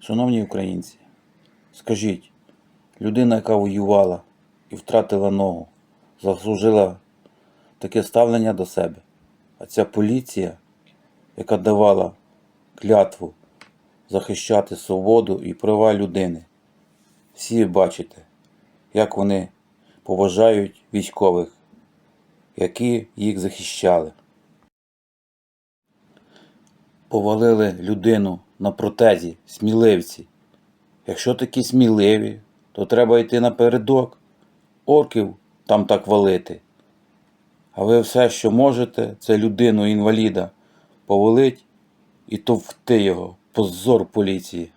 Шановні українці, скажіть, людина, яка воювала і втратила ногу, заслужила таке ставлення до себе. А ця поліція, яка давала клятву захищати свободу і права людини. Всі бачите, як вони поважають військових, які їх захищали. Повалили людину на протезі, сміливці. Якщо такі сміливі, то треба йти напередок, орків там так валити. А ви все, що можете, це людину інваліда повалить і товкти його. Позор поліції.